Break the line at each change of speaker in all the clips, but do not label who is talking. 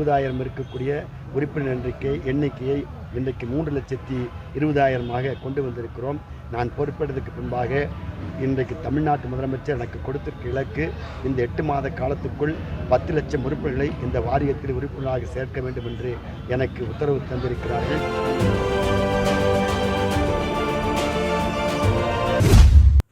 இருபதாயிரம் இருக்கக்கூடிய உறுப்பினர் எண்ணிக்கை எண்ணிக்கையை இன்றைக்கு மூன்று லட்சத்தி இருபதாயிரமாக கொண்டு வந்திருக்கிறோம். நான் பொறுப்பெடுத்ததுக்கு பின்பாக இன்றைக்கு தமிழ்நாட்டு முதலமைச்சர் எனக்கு கொடுத்திருக்க இலக்கு இந்த எட்டு மாத காலத்துக்குள் பத்து லட்சம் உறுப்பினர்களை இந்த வாரியத்தில் உறுப்பினராக சேர்க்க வேண்டும் என்று எனக்கு உத்தரவு தந்திருக்கிறார்கள்.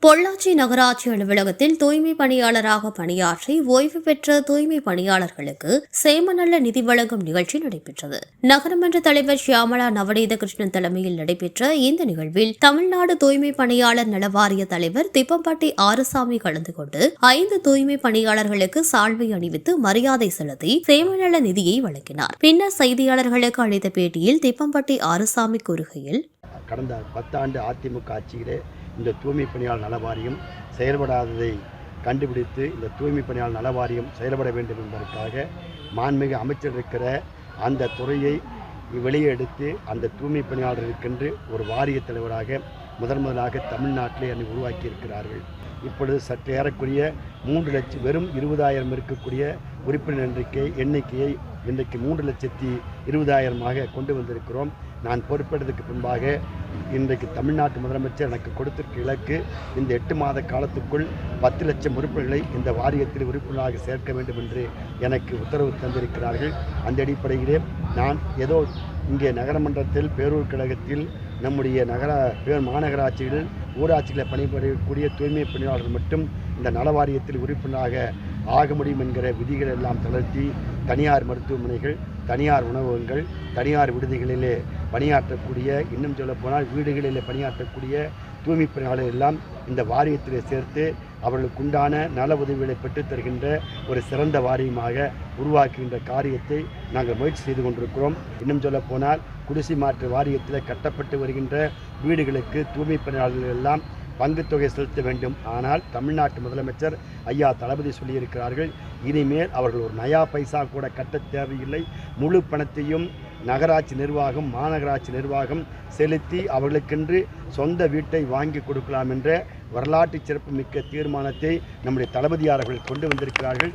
பொள்ளாச்சி நகராட்சி அலுவலகத்தில் தூய்மை பணியாளராக பணியாற்றி ஓய்வு பெற்ற தூய்மை பணியாளர்களுக்கு சேமநல நிதி வழங்கும் நிகழ்ச்சி நடைபெற்றது. நகரமன்ற தலைவர் ஷியாமலா நவநீத கிருஷ்ணன் தலைமையில் நடைபெற்ற இந்த நிகழ்வில் தமிழ்நாடு தூய்மை பணியாளர் நலவாரிய தலைவர் திப்பம்பட்டி ஆறுசாமி கலந்து கொண்டு ஐந்து தூய்மை பணியாளர்களுக்கு சால்வை அணிவித்து மரியாதை செலுத்தி சேமநல நிதியை வழங்கினார். பின்னர் செய்தியாளர்களுக்கு அளித்த பேட்டியில் திப்பம்பட்டி ஆறுசாமி கூறுகையில்
கடந்த பத்தாண்டு அதிமுக ஆட்சியிலே இந்த தூய்மை பணியாளர் நல வாரியம் செயல்படாததை கண்டுபிடித்து இந்த தூய்மை பணியாளர் நல வாரியம் செயல்பட வேண்டும் என்பதற்காக மாண்புமிகு அமைச்சர் இருக்கிற அந்த துறையை வெளியே எடுத்து அந்த தூய்மை பணியாளர் இருக்கின்ற ஒரு வாரிய தலைவராக முதன் முதலாக தமிழ்நாட்டிலே என்னை உருவாக்கி இருக்கிறார்கள் இப்பொழுது சற்று ஏறக்குரிய மூன்று லட்சம் வெறும் இருபதாயிரம் இருக்கக்கூடிய உறுப்பினர் எண்ணிக்கை எண்ணிக்கையை இன்றைக்கு மூன்று லட்சத்தி இருபதாயிரமாக கொண்டு வந்திருக்கிறோம். நான் பொறுப்பெடுத்ததுக்கு பின்பாக இன்றைக்கு தமிழ்நாட்டு முதலமைச்சர் எனக்கு கொடுத்திருக்க இலக்கு இந்த எட்டு மாத காலத்துக்குள் பத்து லட்சம் உறுப்பினர்களை இந்த வாரியத்தில் உறுப்பினராக சேர்க்க வேண்டும் என்று எனக்கு உத்தரவு தந்திருக்கிறார்கள். அந்த அடிப்படையிலே நான் ஏதோ இங்கே நகரமன்றத்தில் பேரூர் கழகத்தில் நம்முடைய நகர பேர் மாநகராட்சிகளில் ஊராட்சிகளை பணிபுரியக்கூடிய தூய்மை பணியாளர்கள் மட்டும் இந்த நல வாரியத்தில் உறுப்பினராக ஆக முடியும் என்கிற விதிகள் எல்லாம் தளர்த்தி தனியார் மருத்துவமனைகள் தனியார் உணவகங்கள் தனியார் விடுதிகளிலே பணியாற்றக்கூடிய இன்னும் சொல்லப்போனால் வீடுகளில் பணியாற்றக்கூடிய தூய்மை பணியாளர் எல்லாம் இந்த வாரியத்தில் சேர்த்து அவர்களுக்குண்டான நல உதவிகளை பெற்றுத் தருகின்ற ஒரு சிறந்த வாரியமாக உருவாக்குகின்ற காரியத்தை நாங்கள் முயற்சி செய்து கொண்டிருக்கிறோம். இன்னும் சொல்லப்போனால் குடிசை மாற்று வாரியத்தில் கட்டப்பட்டு வருகின்ற வீடுகளுக்கு தூய்மை பணியாளர்கள் எல்லாம் பங்குத் தொகை செலுத்த வேண்டும். ஆனால் தமிழ்நாட்டு முதலமைச்சர் ஐயா தளபதி சொல்லியிருக்கிறார்கள் இனிமேல் அவர்கள் ஒரு நயா பைசா கூட கட்டத் தேவையில்லை. முழு பணத்தையும் நகராட்சி நிர்வாகம் மாநகராட்சி நிர்வாகம் செலுத்தி அவர்களுக்கென்று சொந்த வீட்டை வாங்கி கொடுக்கலாம் என்ற வரலாற்று சிறப்புமிக்க தீர்மானத்தை நம்முடைய தளபதியார்கள் கொண்டு வந்திருக்கிறார்கள்.